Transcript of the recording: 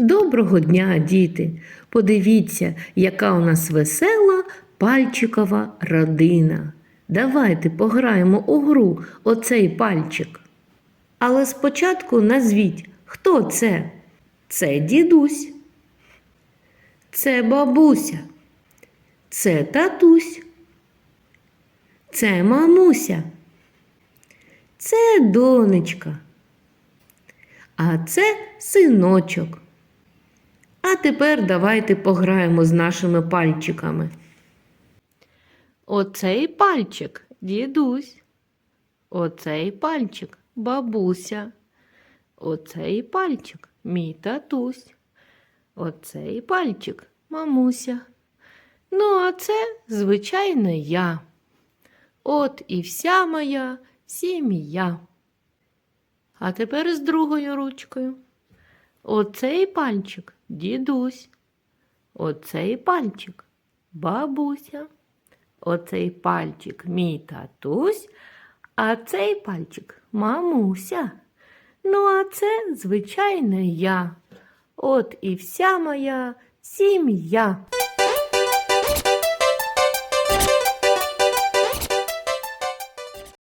Доброго дня, діти! Подивіться, яка у нас весела пальчикова родина. Давайте пограємо у гру оцей пальчик. Але спочатку назвіть, хто це? Це дідусь. Це бабуся. Це татусь. Це мамуся. Це донечка. А це синочок. Тепер давайте пограємо з нашими пальчиками. Оцей пальчик дідусь. Оцей пальчик бабуся. Оцей пальчик мій татусь. Оцей пальчик мамуся. Ну, а це, звичайно, я. От і вся моя сім'я. А тепер з другою ручкою. Оцей пальчик дідусь. Оцей пальчик бабуся. Оцей пальчик мій татусь, а цей пальчик мамуся. Ну, а це, звичайно, я. От і вся моя сім'я.